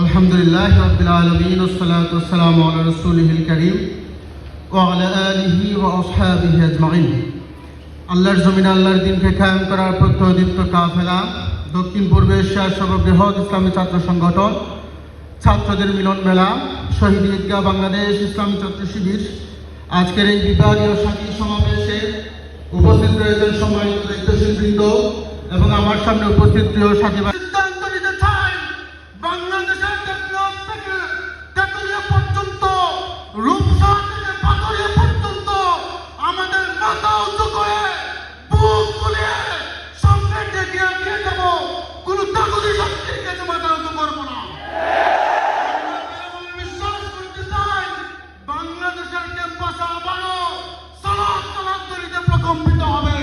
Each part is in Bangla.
আলহামদুলিল্লাহ রবিল আলমিন ওসলাতাম রসুলহিল করিম ওয়ালা আলিহি ও আসহাবিহি আজমাইন। আল্লাহর জমিন আল্লাহর দিনকে কায়েম করার প্রত্যদীপ্ত কাফেলা, দক্ষিণ পূর্ব এশিয়ার সর্ববৃহৎ ইসলামী ছাত্র সংগঠন, ছাত্রদের মিলন মেলা, শহীদ ঈদগাহ বাংলাদেশ ইসলামী ছাত্র শিবির, আজকের এই বিভাগীয় সাথী সমাবেশে উপস্থিত রয়েছেন সম্মানিত দায়িত্বশীল বৃন্দ এবং আমার সামনে উপস্থিত প্রিয় সাথী ভাই- সিদ্ধান্ত নিতে চাই বাংলাদেশের টেকনাফ থেকে তেতুলিয়া পর্যন্ত রূপসা থেকে পাথরিয়া পর্যন্ত আমাদের মাথা উঁচু করে বুক ফুলিয়ে সামনে ডেকে এগিয়ে যাব কোন তাগুদি শক্তির কাছে মাথা উঁচু করব না। বিশ্বাস করতে চাই, বাংলাদেশের ক্যাম্পাসে আবারও সালাদ সালাদ করিতে প্রকম্পিত হবে।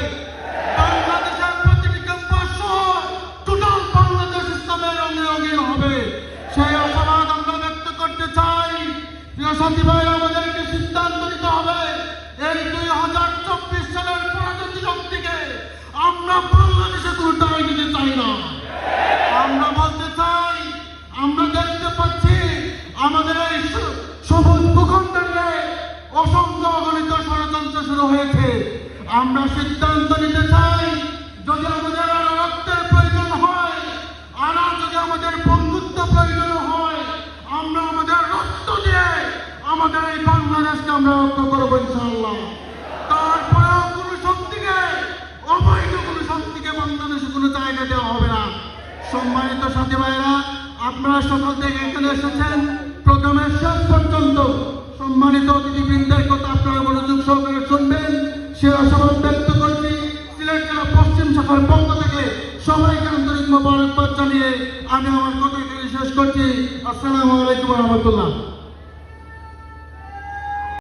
সেই আশাবাদ আমরা ব্যক্ত করতে চাই। প্রিয় সাথী ভাই, আমাদেরকে সিদ্ধান্ত নিতে হবে। এই দুই হাজার চব্বিশ সালের পরবর্তী শক্তিকে আমরা বাংলাদেশে দায় দিতে চাই না। আমরা বলতে চাই, আমরা দেখতে পাচ্ছি আমাদের এই সবুজ ভূখণ্ডে অসংখ্য অগণিত ষড়যন্ত্র শুরু হয়েছে। আমরা সিদ্ধান্ত নিতে চাই, যদি আমাদের আমরা রক্ষা করব ইনশাআল্লাহ। তারপরেও কোনো শক্তিকে, অবৈধ কোনো শক্তিকে বাংলাদেশে কোনো জায়গা দেওয়া হবে না। সম্মানিত সাথী ভাইরা আপনারা সকল থেকে এখানে এসেছেন। প্রথমে শেষ পর্যন্ত সম্মানিত অতিথিবৃন্দের কথা আপনারা মনোযোগ সহকারে শুনবেন। সে আশাবাদ ব্যক্ত করছি। সিলেট জেলা পশ্চিম শাখার পক্ষ থেকে সবাইকে আন্তরিক মোবারকবাদ জানিয়ে আমি আমার কথা শেষ করছি। আসসালামু আলাইকুম রহমতুল্লাহ।